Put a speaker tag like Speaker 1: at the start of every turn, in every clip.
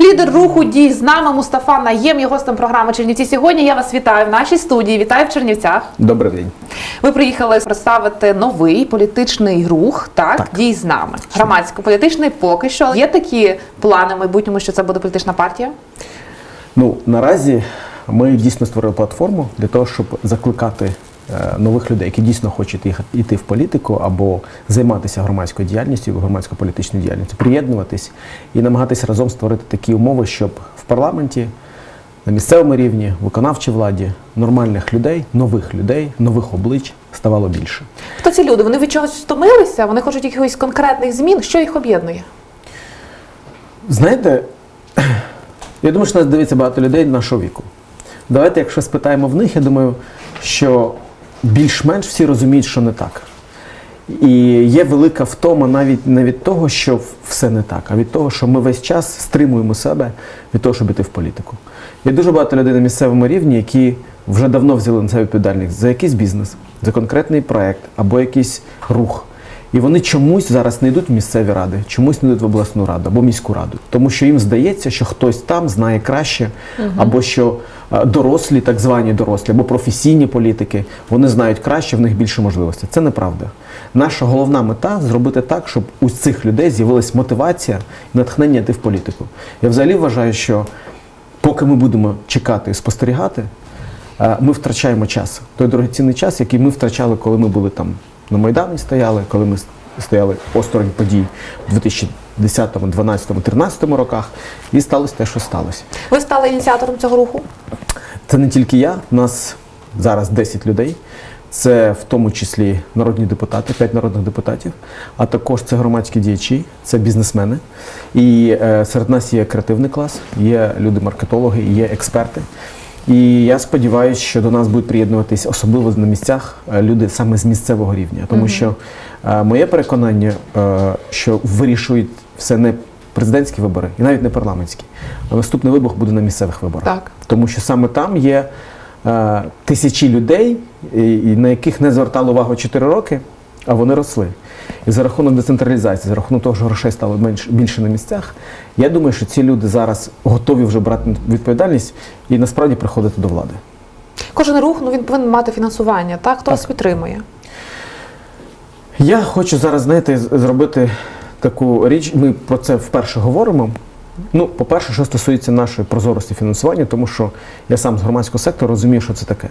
Speaker 1: Лідер руху дій з нами Мустафа Наєм є гостем програми Чернівці. Сьогодні я вас вітаю в нашій студії. Вітаю в Чернівцях.
Speaker 2: Добрий день.
Speaker 1: Ви приїхали представити новий політичний рух, так,
Speaker 2: Так.
Speaker 1: дій з нами. Громадсько-політичний поки що. Є такі плани в майбутньому, що це буде політична партія?
Speaker 2: Ну наразі ми дійсно створили платформу для того, щоб закликати нових людей, які дійсно хочуть йти в політику або займатися громадською діяльністю, громадсько-політичною діяльністю, приєднуватись і намагатися разом створити такі умови, щоб в парламенті. На місцевому рівні, виконавчій владі, нормальних людей, нових людей, нових облич ставало більше.
Speaker 1: Хто ці люди? Вони від чогось втомилися? Вони хочуть якихось конкретних змін. Що їх об'єднує?
Speaker 2: Знаєте, я думаю, що нас дивиться багато людей нашого віку. Давайте, якщо спитаємо в них, я думаю, що більш-менш всі розуміють, що не так. І є велика втома навіть не від того, що все не так, а від того, що ми весь час стримуємо себе від того, щоб іти в політику. Є дуже багато людей на місцевому рівні, які вже давно взяли на себе відповідальність за якийсь бізнес, за конкретний проект або якийсь рух. І вони чомусь зараз не йдуть в місцеві ради, чомусь не йдуть в обласну раду або міську раду, тому що їм здається, що хтось там знає краще, або що е, дорослі, так звані дорослі, або професійні політики, вони знають краще, в них більше можливостей. Це неправда. Наша головна мета зробити так, щоб у цих людей з'явилась мотивація і натхнення йти в політику. Я взагалі вважаю, що поки ми будемо чекати і спостерігати, е, ми втрачаємо час. Той дорогоцінний час, який ми втрачали, коли ми були там на Майдані стояли, коли ми стояли осторонь подій в 2010, 2012, 2013 роках, і сталося те, що сталося.
Speaker 1: Ви стали ініціатором цього руху?
Speaker 2: Це не тільки я, у нас зараз 10 людей. Це в тому числі народні депутати, 5 народних депутатів, а також це громадські діячі, це бізнесмени. І е, серед нас є креативний клас, є люди-маркетологи, є експерти. І я сподіваюся, що до нас будуть приєднуватись, особливо на місцях, е, люди саме з місцевого рівня. Тому що е, моє переконання, е, що вирішують все не президентські вибори і навіть не парламентські, а наступний вибух буде на місцевих виборах.
Speaker 1: Так.
Speaker 2: Тому що саме там є е, тисячі людей, і, і на яких не звертали увагу 4 роки, а вони росли. І за рахунок децентралізації, за рахунок того, що грошей стало менш, більше на місцях, я думаю, що ці люди зараз готові вже брати відповідальність і насправді приходити до влади.
Speaker 1: Кожен рух ну він повинен мати фінансування. Так, хто вас підтримує?
Speaker 2: Я хочу зараз, знаєте, зробити таку річ. Ми про це вперше говоримо. Ну, по-перше, що стосується нашої прозорості фінансування, тому що я сам з громадського сектору розумію, що це таке.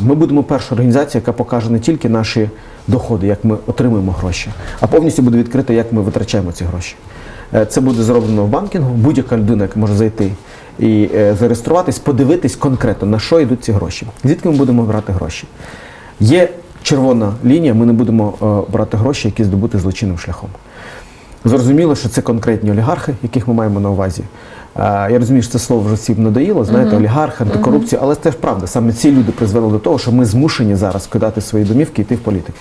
Speaker 2: Ми будемо перша організація, яка покаже не тільки наші доходи, як ми отримуємо гроші, а повністю буде відкрита, як ми витрачаємо ці гроші. Е, Це буде зроблено в банкінгу. Будь-яка людина, яка може зайти і е, зареєструватись, подивитись конкретно, на що йдуть ці гроші. Звідки ми будемо брати гроші? Є червона лінія, ми не будемо е, брати гроші, які здобути злочинним шляхом. Зрозуміло, що це конкретні олігархи, яких ми маємо на увазі. Е, Я розумію, що це слово вже всім надоїло, знаєте, олігарх, антикорупція, але це ж правда. Саме ці люди призвели до того, що ми змушені зараз кидати свої домівки і йти в політику.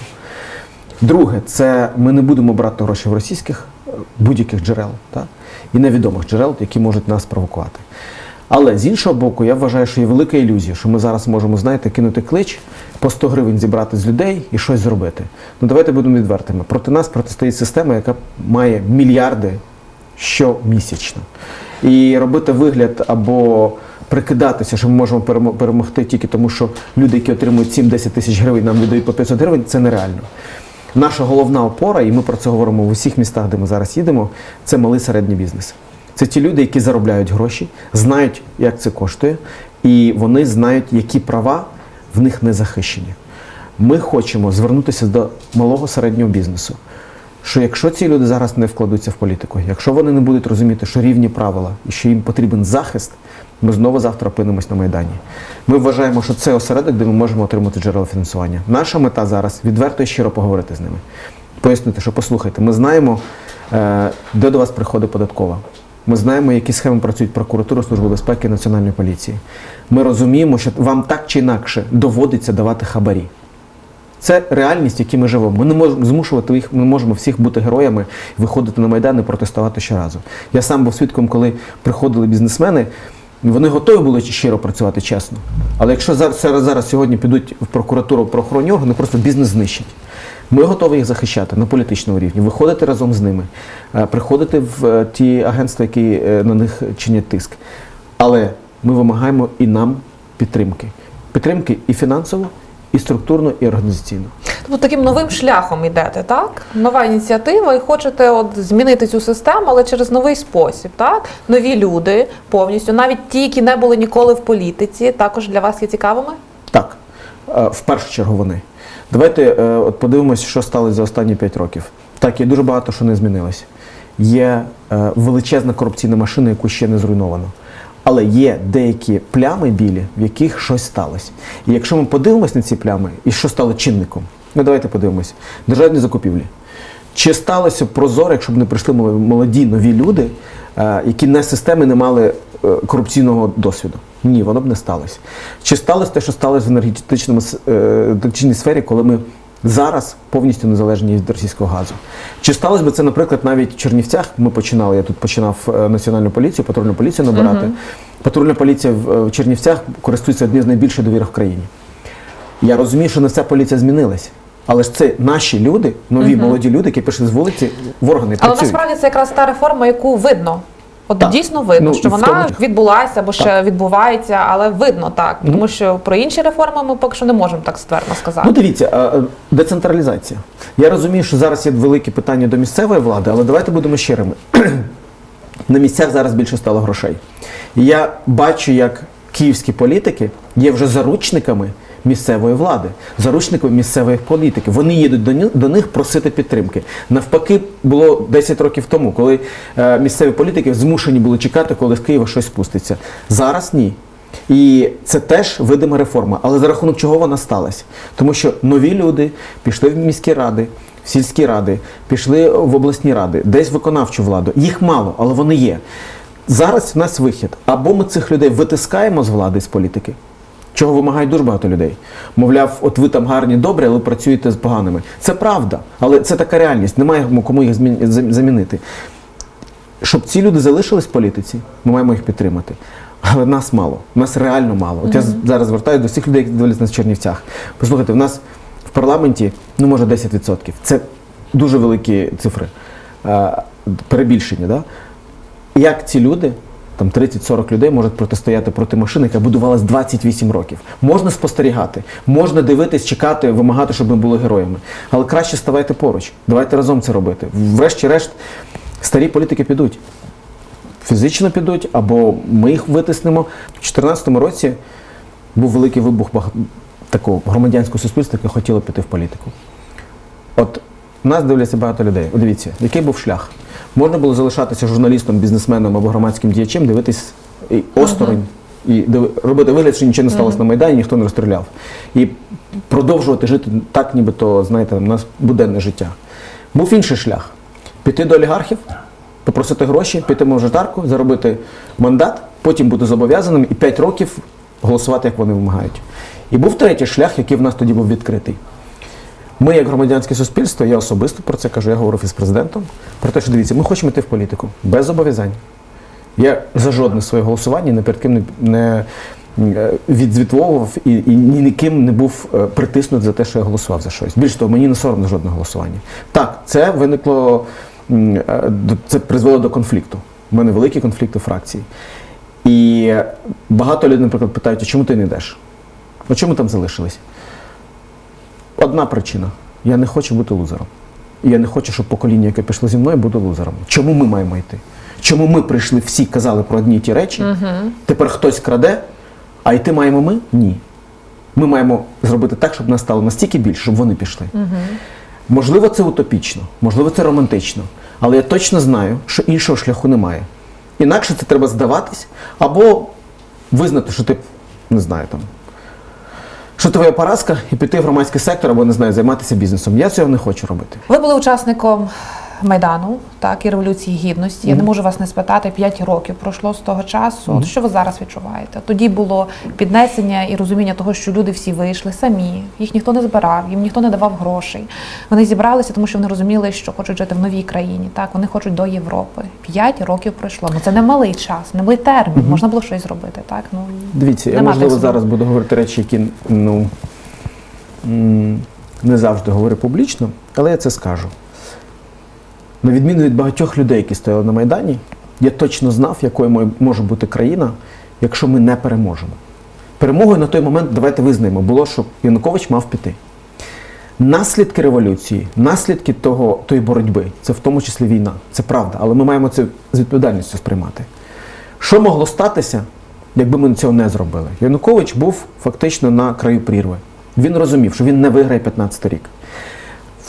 Speaker 2: Друге, це ми не будемо брати гроші в російських е, будь-яких джерел так? і невідомих джерел, які можуть нас провокувати. Але з іншого боку, я вважаю, що є велика ілюзія, що ми зараз можемо, знаєте, кинути клич, по 100 гривень зібрати з людей і щось зробити. Ну давайте будемо відвертими. Проти нас протистоїть система, яка має мільярди щомісячно. І робити вигляд або прикидатися, що ми можемо перемогти тільки тому, що люди, які отримують 7-10 тисяч гривень, нам віддають по 500 гривень, це нереально. Наша головна опора, і ми про це говоримо в усіх містах, де ми зараз їдемо, це малий середній бізнес. Це ті люди, які заробляють гроші, знають, як це коштує, і вони знають, які права в них не захищені. Ми хочемо звернутися до малого середнього бізнесу. Що якщо ці люди зараз не вкладуться в політику, якщо вони не будуть розуміти, що рівні правила і що їм потрібен захист, ми знову завтра опинимось на Майдані. Ми вважаємо, що це осередок, де ми можемо отримати джерело фінансування. Наша мета зараз відверто і щиро поговорити з ними. Пояснити, що послухайте, ми знаємо, е, де до вас приходить податкова. Ми знаємо, які схеми працюють прокуратура, Служба безпеки Національної поліції. Ми розуміємо, що вам так чи інакше доводиться давати хабарі. Це реальність, в якій ми живемо. Ми не можемо змушувати їх, ми можемо всіх бути героями, виходити на майдан і протестувати щоразу. Я сам був свідком, коли приходили бізнесмени, вони готові були щиро працювати чесно. Але якщо зараз, зараз, сьогодні підуть в прокуратуру правоохоронні органи, просто бізнес знищать. Ми готові їх захищати на політичному рівні, виходити разом з ними, е, приходити в е, ті агентства, які е, на них чинять тиск. Але ми вимагаємо і нам підтримки. Підтримки і фінансово, і структурно, і організаційно.
Speaker 1: Тобто таким новим шляхом йдете, так? Нова ініціатива, і хочете от змінити цю систему, але через новий спосіб, так? Нові люди повністю, навіть ті, які не були ніколи в політиці, також для вас є цікавими.
Speaker 2: Так, в першу чергу вони. Давайте е, от подивимося, що сталося за останні 5 років. Так, є дуже багато що не змінилось. Є е, величезна корупційна машина, яку ще не зруйновано. Але є деякі плями білі, в яких щось сталося. І якщо ми подивимось на ці плями, і що стало чинником, ну давайте подивимось. Державні закупівлі. Чи сталося прозоро, якщо б не прийшли мол- молоді нові люди, е, які не системи не мали е, корупційного досвіду? Ні, воно б не сталося. Чи сталося те, що сталося в е, енергетичній сфері, коли ми зараз повністю незалежні від російського газу? Чи сталося б це, наприклад, навіть в Чернівцях? Ми починали, я тут починав е, національну поліцію, патрульну поліцію набирати. Патрульна поліція в, е, Чернівцях користується однією з найбільших довір в країні. Я розумію, що не вся поліція змінилась. Але ж це наші люди, нові молоді люди, які пішли з вулиці в органи
Speaker 1: Але
Speaker 2: працюють.
Speaker 1: насправді це якраз та реформа, яку видно. От
Speaker 2: Так.
Speaker 1: дійсно видно,
Speaker 2: Ну,
Speaker 1: що вона
Speaker 2: тому-
Speaker 1: відбулася або ще відбувається, але видно так. Тому що про інші реформи ми поки що не можемо так ствердно сказати.
Speaker 2: Ну дивіться, а, децентралізація. Я розумію, що зараз є велике питання до місцевої влади, але давайте будемо щирими. На місцях зараз більше стало грошей. Я бачу, як київські політики є вже заручниками місцевої влади, заручниками місцевої політики. Вони їдуть до, них просити підтримки. Навпаки, було 10 років тому, коли е, місцеві політики змушені були чекати, коли з Києва щось спуститься. Зараз ні. І це теж видима реформа. Але за рахунок чого вона сталася? Тому що нові люди пішли в міські ради, в сільські ради, пішли в обласні ради, десь в виконавчу владу. Їх мало, але вони є. Зараз в нас вихід. Або ми цих людей витискаємо з влади, з політики, чого вимагають дуже багато людей. Мовляв, от ви там гарні, добрі, але працюєте з поганими. Це правда, але це така реальність. Немає кому їх замінити. Щоб ці люди залишились в політиці, ми маємо їх підтримати. Але нас мало, нас реально мало. От я зараз звертаюся до всіх людей, які дивляться нас в Чернівцях. Послухайте, в нас в парламенті, ну може 10%. Це дуже великі цифри. Е, перебільшення. Да? Як ці люди, там 30-40 людей, можуть протистояти проти машини, яка будувалась 28 років. Можна спостерігати, можна дивитись, чекати, вимагати, щоб ми були героями. Але краще ставайте поруч. Давайте разом це робити. Врешті-решт, старі політики підуть. Фізично підуть, або ми їх витиснемо. У 2014 році був великий вибух такого громадянського суспільства, яке хотіло піти в політику. От нас дивляться багато людей. Дивіться, який був шлях. Можна було залишатися журналістом, бізнесменом або громадським діячем, дивитись і осторонь, і робити вигляд, що нічого не сталося на Майдані, ніхто не розстріляв. І продовжувати жити так, нібито, знаєте, у нас буденне життя. Був інший шлях: піти до олігархів, попросити гроші, піти в мажоритарку, заробити мандат, потім бути зобов'язаним і 5 років голосувати, як вони вимагають. І був третій шлях, який в нас тоді був відкритий. Ми, як громадянське суспільство, я особисто про це кажу, я говорив із президентом, про те, що дивіться, ми хочемо йти в політику без зобов'язань. Я за жодне своє голосування ні перед ким не, не е, відзвітовував і, і ні ніким не був е, притиснутий за те, що я голосував за щось. Більше того, мені не соромно жодне голосування. Так, це виникло, е, це призвело до конфлікту. У мене великі конфлікти фракції. І багато людей, наприклад, питають, а чому ти не йдеш? А чому там залишились? Одна причина. Я не хочу бути лузером. І я не хочу, щоб покоління, яке пішло зі мною, було лузером. Чому ми маємо йти? Чому ми прийшли, всі казали про одні й ті речі, тепер хтось краде, а йти маємо ми? Ні. Ми маємо зробити так, щоб нас стало настільки більше, щоб вони пішли. Можливо, це утопічно, можливо, це романтично, але я точно знаю, що іншого шляху немає. Інакше це треба здаватись або визнати, що ти не знаю там. Що твоя поразка і піти в громадський сектор або не знаю, займатися бізнесом. Я цього не хочу робити.
Speaker 1: Ви були учасником Майдану, так, і Революції Гідності. Я не можу вас не спитати, 5 років пройшло з того часу. От що ви зараз відчуваєте? Тоді було піднесення і розуміння того, що люди всі вийшли самі, їх ніхто не збирав, їм ніхто не давав грошей. Вони зібралися, тому що вони розуміли, що хочуть жити в новій країні. Так, вони хочуть до Європи. 5 років пройшло. Ну це не малий час, не малий термін. Можна було щось зробити. Так, ну
Speaker 2: Дивіться, я можливо
Speaker 1: тих
Speaker 2: зараз буду говорити речі, які ну не завжди говорю публічно, але я це скажу. На відміну від багатьох людей, які стояли на Майдані, я точно знав, якою може бути країна, якщо ми не переможемо. Перемогою на той момент, давайте визнаємо, було, що Янукович мав піти. Наслідки революції, наслідки того, тої боротьби, це в тому числі війна. Це правда, але ми маємо це з відповідальністю сприймати. Що могло статися, якби ми цього не зробили? Янукович був фактично на краю прірви. Він розумів, що він не виграє 15 рік.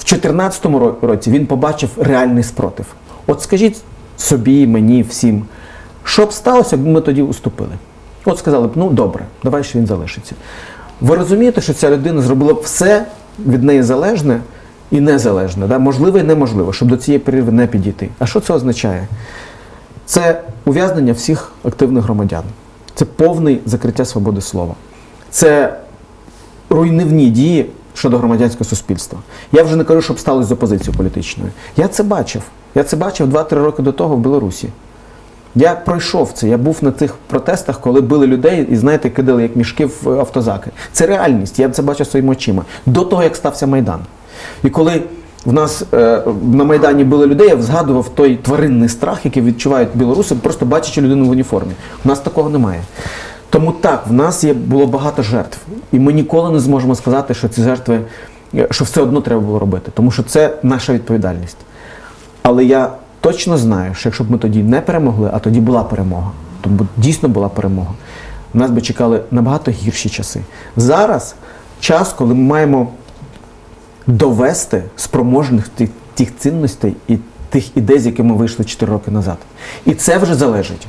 Speaker 2: В 2014 році він побачив реальний спротив. От скажіть собі, мені, всім, що б сталося, якби ми тоді уступили? От сказали б, ну добре, давай що він залишиться. Ви розумієте, що ця людина зробила все від неї залежне і незалежне, да? можливе і неможливе, щоб до цієї прірви не підійти. А що це означає? Це ув'язнення всіх активних громадян, це повне закриття свободи слова. Це руйнівні дії щодо громадянського суспільства. Я вже не кажу, щоб сталося з опозицією політичною. Я це бачив. Я це бачив 2-3 роки до того в Білорусі. Я пройшов це, я був на тих протестах, коли били людей і, знаєте, кидали як мішки в автозаки. Це реальність, я це бачив своїми очима. До того, як стався Майдан. І коли в нас е, на Майдані били людей, я згадував той тваринний страх, який відчувають білоруси, просто бачачи людину в уніформі. У нас такого немає. Тому так, в нас є було багато жертв, і ми ніколи не зможемо сказати, що ці жертви, е, що все одно треба було робити, тому що це наша відповідальність. Але я точно знаю, що якщо б ми тоді не перемогли, а тоді була перемога, то б дійсно була перемога. Нас би чекали набагато гірші часи. Зараз час, коли ми маємо довести спроможних тих цінностей і тих ідей, з якими ми вийшли 4 роки назад. І це вже залежить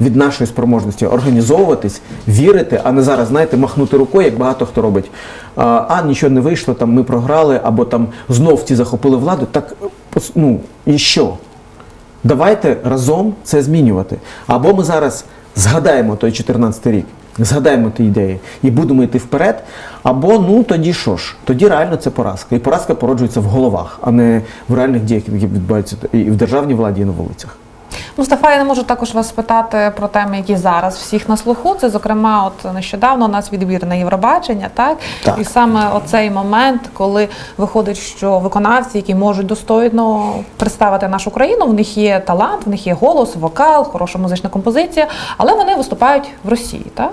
Speaker 2: від нашої спроможності організовуватись, вірити, а не зараз, знаєте, махнути рукою, як багато хто робить. А, нічого не вийшло, там ми програли, або там знов ті захопили владу. Так ну і що? Давайте разом це змінювати. Або ми зараз згадаємо той 14 рік, згадаємо ті ідеї і будемо йти вперед. Або ну тоді що ж? Тоді реально це поразка. І поразка породжується в головах, а не в реальних діях, які відбуваються і в державній владі, і на вулицях.
Speaker 1: Мустафа, я не можу також вас спитати про теми, які зараз всіх на слуху. Це, зокрема, от нещодавно у нас відбір на Євробачення, так?
Speaker 2: Так.
Speaker 1: І саме оцей момент, коли виходить, що виконавці, які можуть достойно представити нашу країну, в них є талант, в них є голос, вокал, хороша музична композиція, але вони виступають в Росії, так?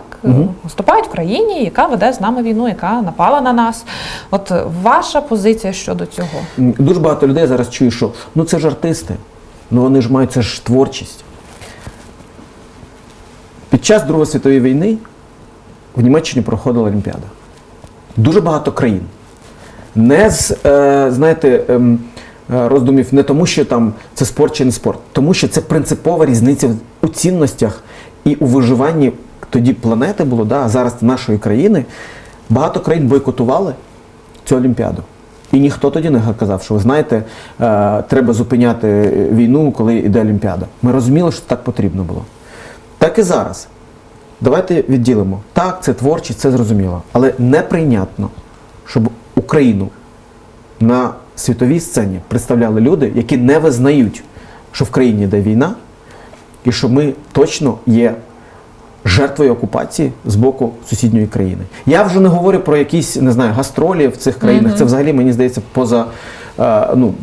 Speaker 1: Виступають в країні, яка веде з нами війну, яка напала на нас. От ваша позиція щодо цього?
Speaker 2: Дуже багато людей зараз чує, що ну це ж артисти, ну вони ж мають це ж творчість. Під час Другої світової війни в Німеччині проходила Олімпіада. Дуже багато країн. Не з, е, знаєте, ем, е, роздумів не тому, що там це спорт чи не спорт, тому що це принципова різниця у цінностях і у виживанні тоді планети було, да, а зараз нашої країни. Багато країн бойкотували цю Олімпіаду. І ніхто тоді не казав, що ви знаєте, е, треба зупиняти війну, коли йде Олімпіада. Ми розуміли, що так потрібно було. Так і зараз. Давайте відділимо. Так, це творчість, це зрозуміло. Але неприйнятно, щоб Україну на світовій сцені представляли люди, які не визнають, що в країні йде війна, і що ми точно є жертвою окупації з боку сусідньої країни. Я вже не говорю про якісь не знаю гастролі в цих країнах. Це взагалі мені здається поза е, ну,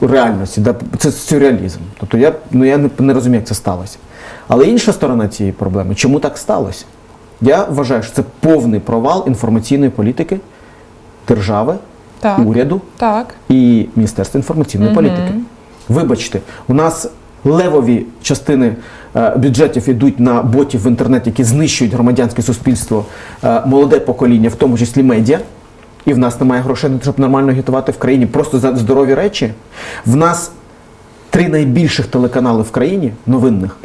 Speaker 2: реальності. Да? Це сюрреалізм. Тобто я, ну, я не, не розумію, як це сталося. Але інша сторона цієї проблеми, чому так сталося? Я вважаю, що це повний провал інформаційної політики держави,
Speaker 1: Так.
Speaker 2: уряду
Speaker 1: Так.
Speaker 2: і Міністерства інформаційної політики. Вибачте, у нас левові частини е, бюджетів йдуть на ботів в інтернеті, які знищують громадянське суспільство, е, молоде покоління, в тому числі медіа. І в нас немає грошей, щоб нормально агітувати в країні просто за здорові речі. В нас три найбільших телеканали в країні новинних.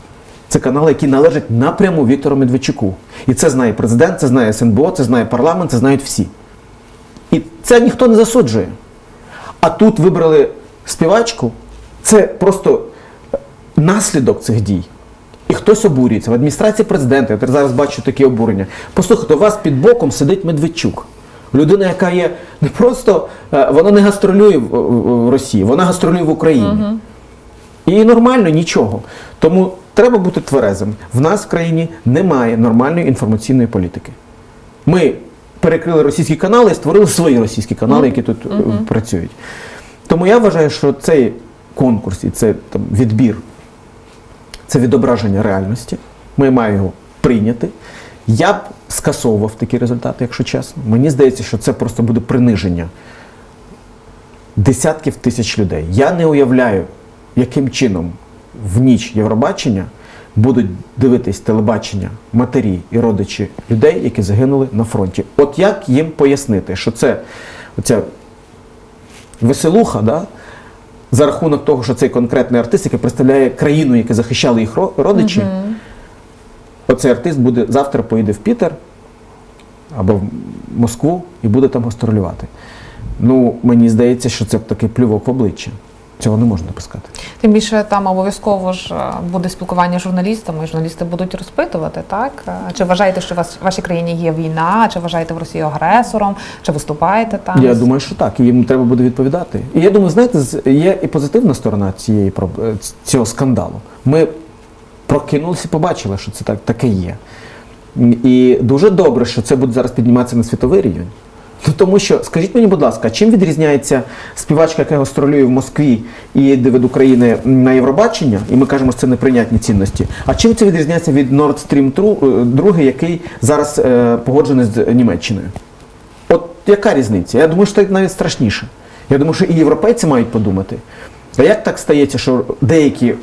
Speaker 2: Це канали, які належать напряму Віктору Медведчуку. І це знає президент, це знає СНБО, це знає парламент, це знають всі. І це ніхто не засуджує. А тут вибрали співачку, це просто наслідок цих дій. І хтось обурюється. В адміністрації президента, я зараз бачу такі обурення. Послухайте, у вас під боком сидить Медведчук. Людина, яка є не просто, е, вона не гастролює в, Росії, вона гастролює в Україні. І нормально нічого. Тому треба бути тверезим. В нас в країні немає нормальної інформаційної політики. Ми перекрили російські канали і створили свої російські канали, які тут е, працюють. Тому я вважаю, що цей конкурс і цей там, відбір це відображення реальності. Ми маємо його прийняти. Я б скасовував такі результати, якщо чесно. Мені здається, що це просто буде приниження десятків тисяч людей. Я не уявляю, яким чином в ніч Євробачення будуть дивитись телебачення матері і родичі людей, які загинули на фронті. От як їм пояснити, що це оця веселуха, да? За рахунок того, що цей конкретний артист, який представляє країну, яку захищали їх родичі, родичі, оцей артист буде завтра поїде в Пітер або в Москву і буде там гастролювати. Ну, мені здається, що це такий плювок в обличчя. Цього не можна допускати.
Speaker 1: Тим більше там обов'язково ж е, буде спілкування з журналістами, і журналісти будуть розпитувати, так? Е, Чи вважаєте, що у вас в вашій країні є війна, чи вважаєте в Росію агресором, чи виступаєте там?
Speaker 2: Я думаю, що так, їм треба буде відповідати. І я думаю, знаєте, є і позитивна сторона цієї е, цього скандалу. Ми прокинулися і побачили, що це так таке є. І дуже добре, що це буде зараз підніматися на світовий рівень. Ну, тому що, скажіть мені, будь ласка, чим відрізняється співачка, яка гастролює в Москві і їде від України на Євробачення, і ми кажемо, що це неприйнятні цінності. А чим це відрізняється від Nord Stream 2, який зараз е, погоджений з Німеччиною? От яка різниця? Я думаю, що це навіть страшніше. Я думаю, що і європейці мають подумати. А як так стається, що деякі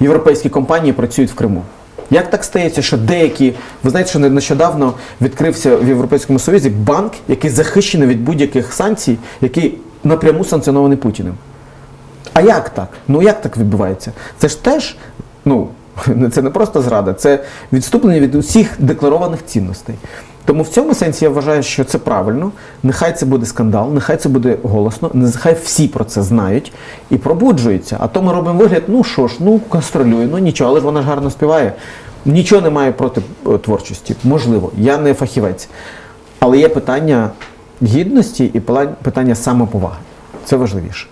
Speaker 2: європейські компанії працюють в Криму? Як так стається, що деякі, ви знаєте, що не- нещодавно відкрився в Європейському Союзі банк, який захищений від будь-яких санкцій, який напряму санкціонований Путіним? А як так? Ну як так відбувається? Це ж теж, ну, це не просто зрада, це відступлення від усіх декларованих цінностей. Тому в цьому сенсі я вважаю, що це правильно. Нехай це буде скандал, нехай це буде голосно, нехай всі про це знають і пробуджуються. А то ми робимо вигляд, ну що ж, ну гастролює, ну нічого, але ж вона ж гарно співає. Нічого немає проти е, творчості. Можливо, я не фахівець. Але є питання гідності і питання самоповаги. Це важливіше.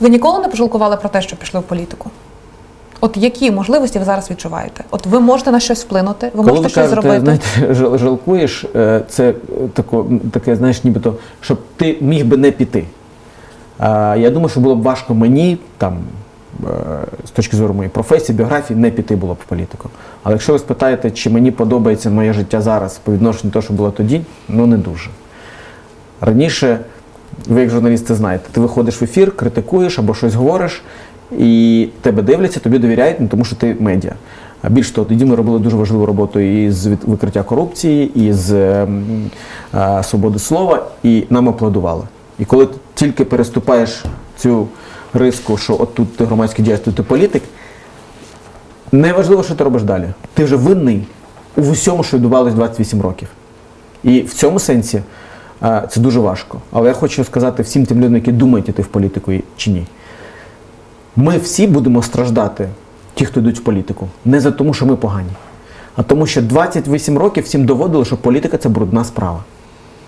Speaker 1: Ви ніколи не пожалкували про те, що пішли в політику? От які можливості ви зараз відчуваєте? От ви можете на щось вплинути, ви
Speaker 2: Коли
Speaker 1: можете
Speaker 2: ви
Speaker 1: щось
Speaker 2: кажете,
Speaker 1: зробити.
Speaker 2: знаєте, жалкуєш, е, це е, тако, таке, знаєш, нібито, щоб ти міг би не піти. Я думаю, що було б важко мені, там, е, з точки зору моєї професії, біографії, не піти було б в політику. Але якщо ви спитаєте, чи мені подобається моє життя зараз по відношенню до того, що було тоді, ну не дуже. Раніше, ви як журналіст це знаєте, ти виходиш в ефір, критикуєш або щось говориш, і тебе дивляться, тобі довіряють, ну, тому що ти медіа. Більш того, тоді ми робили дуже важливу роботу і з викриття корупції, і з ем, е, свободи слова, і нам аплодували. І коли ти тільки переступаєш цю риску, що от тут ти громадський діяч, тут ти політик, неважливо, що ти робиш далі. Ти вже винний у всьому, що відбувалось 28 років. І в цьому сенсі е, це дуже важко. Але я хочу сказати всім тим людям, які думають іти в політику чи ні. Ми всі будемо страждати, ті, хто йдуть в політику, не за тому, що ми погані, а тому, що 28 років всім доводили, що політика це брудна справа.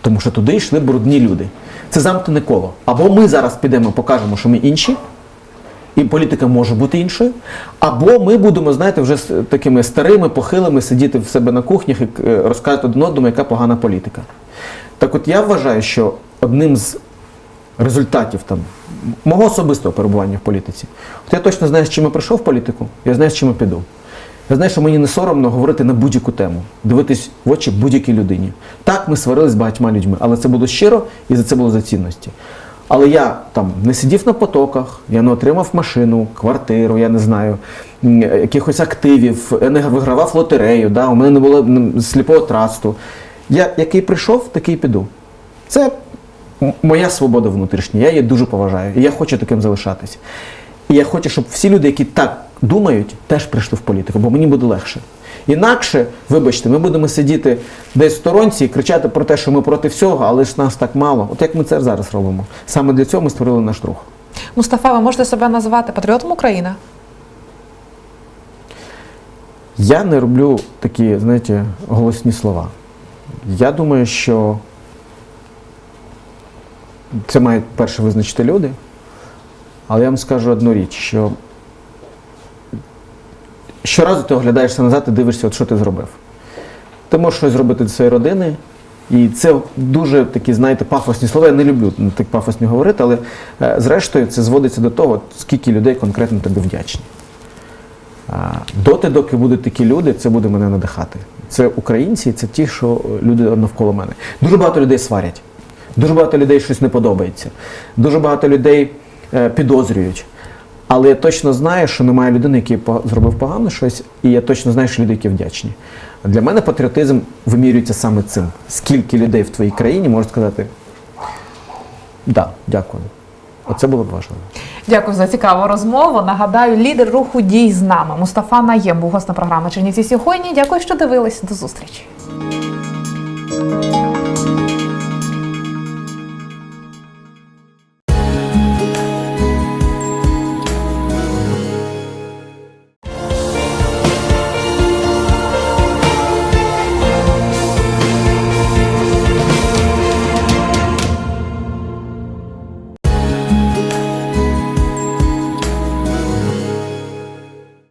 Speaker 2: Тому що туди йшли брудні люди. Це замкнене коло. Або ми зараз підемо, покажемо, що ми інші, і політика може бути іншою. Або ми будемо, знаєте, вже з такими старими, похилими сидіти в себе на кухнях і е, розказувати один одному, яка погана політика. Так от я вважаю, що одним з результатів там мого особистого перебування в політиці, от я точно знаю, з чим я прийшов в політику, я знаю, з чим я піду. Я знаю, що мені не соромно говорити на будь-яку тему, дивитись в очі будь-якій людині. Так, ми сварились з багатьма людьми, але це було щиро і за це було за цінності. Але я там не сидів на потоках, я не отримав машину, квартиру, я не знаю, якихось активів, я не вигравав лотерею, да, у мене не було сліпого трасту. Я який прийшов, такий піду. Це моя свобода внутрішня, я її дуже поважаю. І я хочу таким залишатися. І я хочу, щоб всі люди, які так думають, теж прийшли в політику, бо мені буде легше. Інакше, вибачте, ми будемо сидіти десь в сторонці і кричати про те, що ми проти всього, але ж нас так мало. От як ми це зараз робимо. Саме для цього ми створили наш рух.
Speaker 1: Мустафа, ви можете себе назвати патріотом України?
Speaker 2: Я не роблю такі, знаєте, голосні слова. Я думаю, що це мають перше визначити люди. Але я вам скажу одну річ, що щоразу ти оглядаєшся назад і дивишся, от що ти зробив. Ти можеш щось зробити для своєї родини, І це дуже такі, знаєте, пафосні слова. Я не люблю так пафосні говорити, але е, зрештою це зводиться до того, скільки людей конкретно тобі вдячні. Доти, доки будуть такі люди, це буде мене надихати. Це українці, це ті, що люди навколо мене. Дуже багато людей сварять. Дуже багато людей щось не подобається. Дуже багато людей е, підозрюють. Але я точно знаю, що немає людини, який зробив погано щось, і я точно знаю, що люди, які вдячні. Для мене патріотизм вимірюється саме цим. Скільки людей в твоїй країні можуть сказати да, дякую. Оце було б важливо.
Speaker 1: Дякую за цікаву розмову. Нагадаю, лідер руху дій з нами. Мустафа Наєм був гостем програми Чернівці сьогодні. Дякую, що дивились. До зустрічі.